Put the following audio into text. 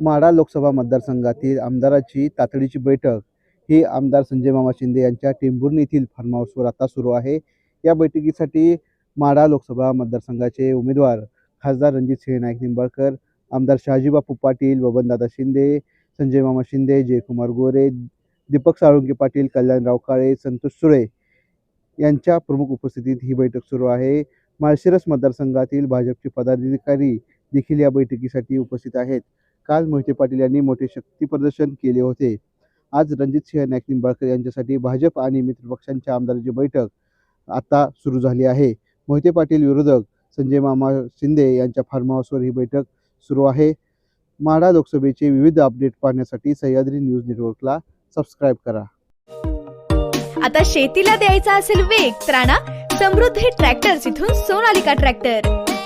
माडा लोकसभा मतदारसंघातील आमदाराची तातडीची बैठक ही आमदार संजय मामा शिंदे यांच्या टेंभुर्णी येथील फार्म हाऊसवर आता सुरू आहे. या बैठकीसाठी माडा लोकसभा मतदारसंघाचे उमेदवार खासदार रणजित सिंह नाईक निंबाळकर आमदार शहाजीबापू पाटील बबनदादा शिंदे संजय मामा शिंदे जयकुमार गोरे दीपक साळुंके पाटील कल्याणराव काळे संतोष सुळे यांच्या प्रमुख उपस्थितीत ही बैठक सुरू आहे. माळशिरस मतदारसंघातील भाजपचे पदाधिकारी देखील या बैठकीसाठी उपस्थित आहेत. काल मोहिते पाटील यांनी मोठे शक्ती प्रदर्शन केले होते. आज रणजित सिंह नाईक निंबाळकर यांच्यासाठी भाजप आणि मित्रपक्षांच्या आमदारांची बैठक आता सुरू झाली आहे. मोहिते पाटील विरोधक संजय मामा शिंदे यांच्या फार्म हाऊसवर ही बैठक सुरू आहे. माढा लोकसभेचे विविध अपडेट पाहण्यासाठी सह्याद्री न्यूज नेटवर्कला सबस्क्राईब करा. आता शेतीला द्यायचा असेल वेग तर समृद्धी ट्रॅक्टर इथून सोनालिका ट्रॅक्टर